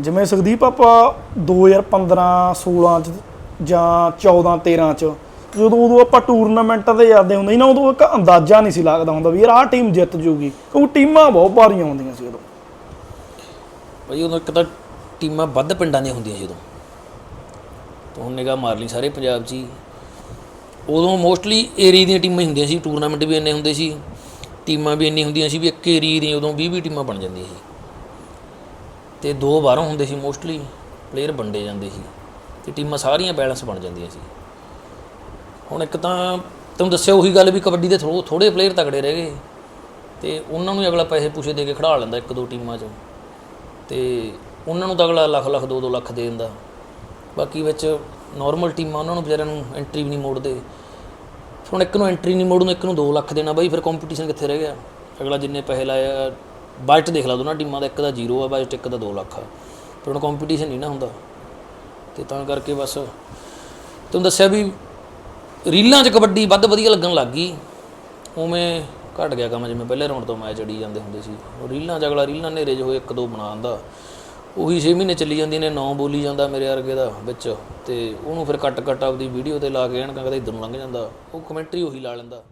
ਜਿਵੇਂ ਸੁਖਦੀਪ, ਆਪਾਂ 2015 16 ਚ ਜਾਂ 14 13 ਚ ਜਦੋਂ ਉਦੋਂ ਆਪਾਂ ਟੂਰਨਾਮੈਂਟਾਂ ਤੇ ਜਾਂਦੇ ਹੁੰਦੇ ਸੀ ਨਾ, ਉਦੋਂ ਇੱਕ ਅੰਦਾਜ਼ਾ ਨਹੀਂ ਸੀ ਲੱਗਦਾ ਹੁੰਦਾ ਵੀ ਯਾਰ ਆਹ ਟੀਮ ਜਿੱਤ ਜੂਗੀ, ਕਿਉਂਕਿ ਟੀਮਾਂ ਬਹੁਤ ਭਾਰੀਆਂ ਹੁੰਦੀਆਂ ਸੀ ਉਦੋਂ। ਭਾਈ ਉਦੋਂ ਇੱਕ ਤਾਂ ਟੀਮਾਂ ਵੱਧ ਪਿੰਡਾਂ ਦੀਆਂ ਹੁੰਦੀਆਂ ਸੀ ਉਦੋਂ। ਤੋਂ ਹੁਣ ਨਿਗਾਹ ਮਾਰ ਲਈ ਸਾਰੇ ਪੰਜਾਬ 'ਚ ਹੀ। ਉਦੋਂ ਮੋਸਟਲੀ ਏਰੀਏ ਦੀਆਂ ਟੀਮਾਂ ਹੀ ਹੁੰਦੀਆਂ ਸੀ ਟੂਰਨਾਮੈਂਟ ਵੀ ਇੰਨੇ ਹੁੰਦੇ ਸੀ ਟੀਮਾਂ ਵੀ ਇੰਨੀ ਹੁੰਦੀਆਂ ਸੀ ਵੀ ਇੱਕ ਏਰੀਏ ਦੀਆਂ ਉਦੋਂ 20 20 ਟੀਮਾਂ ਬਣ ਜਾਂਦੀਆਂ ਸੀ। ਤੇ ਦੋ ਬਾਹਰੋਂ ਹੁੰਦੇ ਸੀ ਮੋਸਟਲੀ ਪਲੇਅਰ ਵੰਡੇ ਜਾਂਦੇ ਸੀ ਤੇ ਟੀਮਾਂ ਸਾਰੀਆਂ ਬੈਲੈਂਸ ਬਣ ਜਾਂਦੀਆਂ ਸੀ। ਹੁਣ ਇੱਕ ਤਾਂ ਤੁਹਾਨੂੰ ਦੱਸਿਆ ਉਹੀ ਗੱਲ ਵੀ ਕਬੱਡੀ ਦੇ ਥੋੜ੍ਹੇ ਥੋੜੇ ਪਲੇਅਰ ਤਕੜੇ ਰਹਿ ਗਏ ਤੇ ਉਹਨਾਂ ਨੂੰ ਅਗਲਾ ਪੈਸੇ ਪੂਸੇ ਦੇ ਕੇ ਖੜਾ ਲੈਂਦਾ ਇੱਕ ਦੋ ਟੀਮਾਂ 'ਚ ਤੇ ਉਹਨਾਂ ਨੂੰ ਤਾਂ ਅਗਲਾ ਲੱਖ ਲੱਖ 2-2 ਲੱਖ ਦੇ ਦਿੰਦਾ। ਬਾਕੀ ਵਿੱਚ ਨਾਰਮਲ ਟੀਮਾਂ ਉਹਨਾਂ ਨੂੰ ਵਿਚਾਰਿਆਂ ਨੂੰ ਐਂਟਰੀ ਵੀ ਨਹੀਂ ਮੋੜਦੇ। ਹੁਣ ਇੱਕ ਨੂੰ ਐਂਟਰੀ ਨਹੀਂ ਮੋੜਨ, ਇੱਕ ਨੂੰ 2 ਲੱਖ ਦੇਣਾ, ਬਾਈ ਫਿਰ ਕੰਪੀਟੀਸ਼ਨ ਕਿੱਥੇ ਰਹਿ ਗਿਆ? ਅਗਲਾ ਜਿੰਨੇ ਪੈਸੇ ਲਾਇਆ ਬਜਟ ਦੇਖ ਲਾ, ਦੋਨਾਂ ਟੀਮਾਂ ਦਾ ਇੱਕ ਦਾ ਜ਼ੀਰੋ ਆ ਬਜਟ ਇੱਕ ਦਾ 2 ਲੱਖ ਆ। ਪਰ ਹੁਣ ਕੰਪੀਟੀਸ਼ਨ ਨਹੀਂ ਨਾ ਹੁੰਦਾ। ਤੇ ਤਾਂ ਕਰਕੇ ਬਸ ਤੁਹਾਨੂੰ ਦੱਸਿਆ ਵੀ ਰੀਲਾਂ 'ਚ ਕਬੱਡੀ ਵੱਧ ਵਧੀਆ ਲੱਗਣ ਲੱਗ ਗਈ। ਉਵੇਂ ਘਟ ਗਿਆ ਕੰਮ ਜਿਵੇਂ ਪਹਿਲੇ ਰਾਉਂਡ ਤੋਂ ਮੈਚ ਅੜੀ ਜਾਂਦੇ ਹੁੰਦੇ ਸੀ। ਉਹ ਰੀਲਾਂ 'ਚ ਅਗਲਾ ਰੀਲਾਂ ਨੇਰੇ 'ਚ ਹੋਏ ਇੱਕ ਦੋ ਬਣਾ ਦਿੰਦਾ। ਉਹੀ 6 ਮਹੀਨੇ ਚੱਲੀ ਜਾਂਦੀ ਨੇ 9 ਬੋਲੀ ਜਾਂਦਾ ਮੇਰੇ ਵਰਗੇ ਦਾ ਵਿੱਚ। ਤੇ ਉਹਨੂੰ ਫਿਰ ਕੱਟ ਕੱਟ ਆਪਦੀ ਵੀਡੀਓ ਤੇ ਲਾ ਕੇ ਐਨਕਾਂ ਕਦੇ ਇੱਧਰ ਨੂੰ ਲੰਘ ਜਾਂਦਾ। ਉਹ ਕਮੈਂਟਰੀ ਉਹੀ ਲਾ ਲੈਂਦਾ।